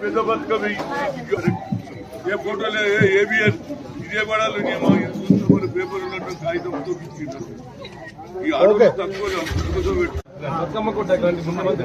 పెద్ద బతుకమ్మ ఏ ఫోటోలే ఏబిఎన్ ఇదే పడాలి నేను మన పేపర్ ఉన్నట్టు కాగితంతో ఇచ్చిండ్రు ఈ అడుగు తక్కువ కూర్చోబెట్టు బతుకమ్మ కొట్ట కానీ ముందు మంది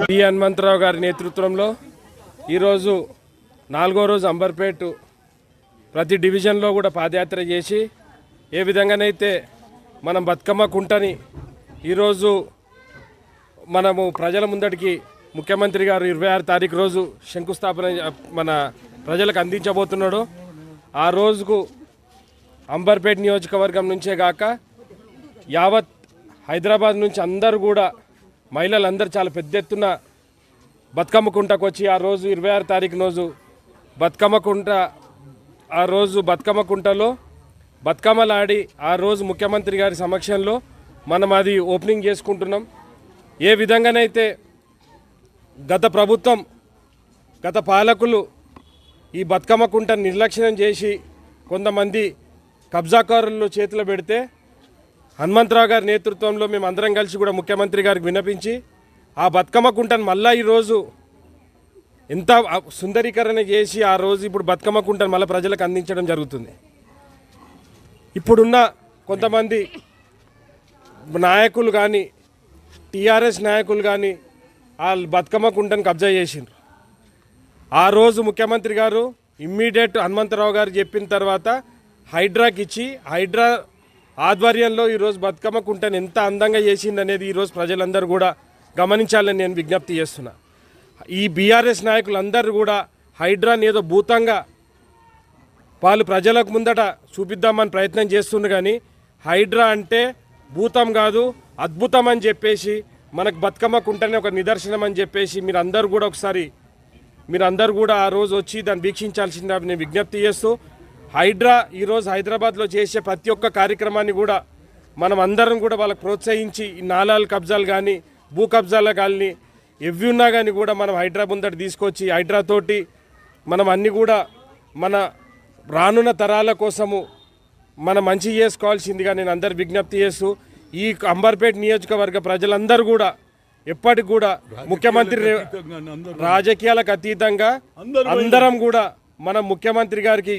పి హనుమంతరావు గారి నేతృత్వంలో ఈరోజు నాలుగో రోజు అంబర్పేట్ ప్రతి డివిజన్లో కూడా పాదయాత్ర చేసి ఏ విధంగానైతే మనం బతుకమ్మ కుంటని ఈరోజు మనము ప్రజల ముందటికి ముఖ్యమంత్రి గారు ఇరవై ఆరు తారీఖు రోజు శంకుస్థాపన మన ప్రజలకు అందించబోతున్నాడు. ఆ రోజుకు అంబర్పేట్ నియోజకవర్గం నుంచే కాక యావత్ హైదరాబాద్ నుంచి అందరూ కూడా మహిళలందరూ చాలా పెద్ద ఎత్తున బతుకమ్మ కుంటకు వచ్చి ఆ రోజు ఇరవై ఆరు తారీఖు రోజు బతుకమ్మ కుంట ఆ రోజు బతుకమ్మ కుంటలో బతుకమ్మలాడి ఆ రోజు ముఖ్యమంత్రి గారి సమక్షంలో మనం అది ఓపెనింగ్ చేసుకుంటున్నాం. ఏ విధంగానైతే గత ప్రభుత్వం గత పాలకులు ఈ బతుకమ్మ కుంట నిర్లక్ష్యం చేసి కొంతమంది కబ్జాకారులు చేతిలో పెడితే హనుమంతరావు గారి నేతృత్వంలో మేము అందరం కలిసి కూడా ముఖ్యమంత్రి గారికి విన్నపించి ఆ బతుకమ్మ కుంటను మళ్ళా ఈరోజు ఎంత సుందరీకరణ చేసి ఆ రోజు ఇప్పుడు బతుకమ్మ కుంటను మళ్ళీ ప్రజలకు అందించడం జరుగుతుంది. ఇప్పుడున్న కొంతమంది నాయకులు కానీ టీఆర్ఎస్ నాయకులు కానీ ఆ బతుకమ్మ కుంటను కబ్జా చేసిండ్రు. ఆ రోజు ముఖ్యమంత్రి గారు ఇమ్మీడియట్ హనుమంతరావు గారు చెప్పిన తర్వాత హైడ్రాకి ఇచ్చి హైడ్రా ఆధ్వర్యంలో ఈరోజు బతుకమ్మ కుంటను ఎంత అందంగా చేసింది అనేది ఈరోజు ప్రజలందరూ కూడా గమనించాలని నేను విజ్ఞప్తి చేస్తున్నా. ఈ బీఆర్ఎస్ నాయకులందరూ కూడా హైడ్రాని ఏదో భూతంగా వాళ్ళు ప్రజలకు ముందట చూపిద్దామని ప్రయత్నం చేస్తుండ్రు కానీ హైడ్రా అంటే భూతం కాదు అద్భుతం అని చెప్పేసి మనకు బతుకమ్మ కుంటనే ఒక నిదర్శనం అని చెప్పేసి మీరు అందరూ కూడా ఒకసారి మీరు అందరూ కూడా ఆ రోజు వచ్చి దాన్ని వీక్షించాల్సిందని నేను విజ్ఞప్తి చేస్తూ హైడ్రా ఈరోజు హైదరాబాద్లో చేసే ప్రతి ఒక్క కార్యక్రమాన్ని కూడా మనం అందరం కూడా వాళ్ళకి ప్రోత్సహించి ఈ నాలాలు కబ్జాలు కానీ భూ కబ్జాలు కానీ ఎవి ఉన్నా కానీ కూడా మనం హైడ్రా ముందట తీసుకొచ్చి హైడ్రా తోటి మనం అన్నీ కూడా మన రానున్న తరాల కోసము మనం మంచి చేసుకోవాల్సిందిగా నేను అందరు విజ్ఞప్తి చేస్తూ ఈ అంబర్పేట నియోజకవర్గ ప్రజలందరూ కూడా ఎప్పటికి కూడా ముఖ్యమంత్రి రాజకీయాలకు అతీతంగా అందరం కూడా మనం ముఖ్యమంత్రి గారికి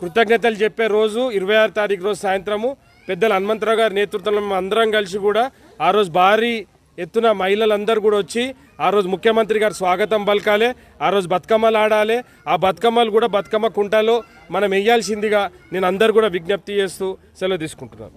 కృతజ్ఞతలు చెప్పే రోజు ఇరవై ఆరు తారీఖు రోజు సాయంత్రము పెద్దలు హనుమంతరావు గారి నేతృత్వంలో అందరం కలిసి కూడా ఆ రోజు భారీ ఎత్తున మహిళలందరూ కూడా వచ్చి ఆ రోజు ముఖ్యమంత్రి గారు స్వాగతం పలకాలి ఆ రోజు బతుకమ్మలు ఆడాలి. ఆ బతుకమ్మలు కూడా బతుకమ్మ కుంటలో మనం వేయాల్సిందిగా నేను అందరు కూడా విజ్ఞప్తి చేస్తూ సెలవు తీసుకుంటున్నాను.